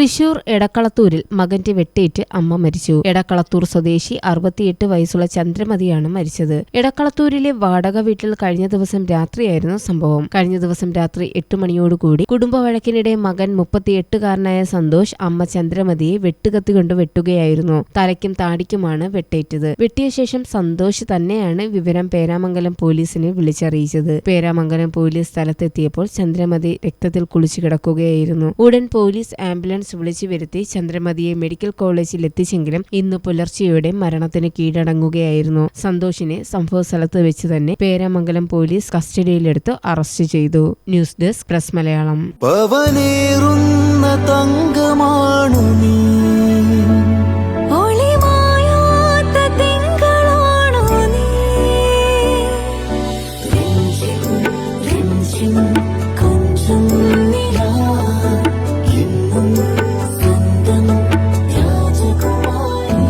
തൃശൂർ എടക്കളത്തൂരിൽ മകന്റെ വെട്ടേറ്റ് അമ്മ മരിച്ചു. എടക്കളത്തൂർ സ്വദേശി അറുപത്തിയെട്ട് വയസ്സുള്ള ചന്ദ്രമതിയാണ് മരിച്ചത്. എടക്കളത്തൂരിലെ വാടക വീട്ടിൽ കഴിഞ്ഞ ദിവസം രാത്രിയായിരുന്നു സംഭവം. കഴിഞ്ഞ ദിവസം രാത്രി എട്ട് മണിയോടുകൂടി കുടുംബ വഴക്കിനിടെ മകൻ മുപ്പത്തിയെട്ടുകാരനായ സന്തോഷ് അമ്മ ചന്ദ്രമതിയെ വെട്ടുകത്തി കൊണ്ട് വെട്ടുകയായിരുന്നു. തലയ്ക്കും താടിക്കുമാണ് വെട്ടേറ്റത്. വെട്ടിയ ശേഷം സന്തോഷ് തന്നെയാണ് വിവരം പേരാമംഗലം പോലീസിനെ വിളിച്ചറിയിച്ചത്. പേരാമംഗലം പോലീസ് സ്ഥലത്തെത്തിയപ്പോൾ ചന്ദ്രമതി രക്തത്തിൽ കുളിച്ചു കിടക്കുകയായിരുന്നു. ഉടൻ പോലീസ് ആംബുലൻസ് വിളിച്ചു വരുത്തി ചന്ദ്രമതിയെ മെഡിക്കൽ കോളേജിൽ എത്തിച്ചെങ്കിലും ഇന്ന് പുലർച്ചെയോടെ മരണത്തിന് കീഴടങ്ങുകയായിരുന്നു. സന്തോഷിനെ സംഭവ സ്ഥലത്ത് വെച്ച് തന്നെ പേരാമംഗലം പോലീസ് കസ്റ്റഡിയിലെടുത്ത് അറസ്റ്റ് ചെയ്തു. News desk press Malayalam. തങ്കമാണു നീ. ഒളിമായാത്ത തിങ്കളാണോ നീ. രാജകുമാരി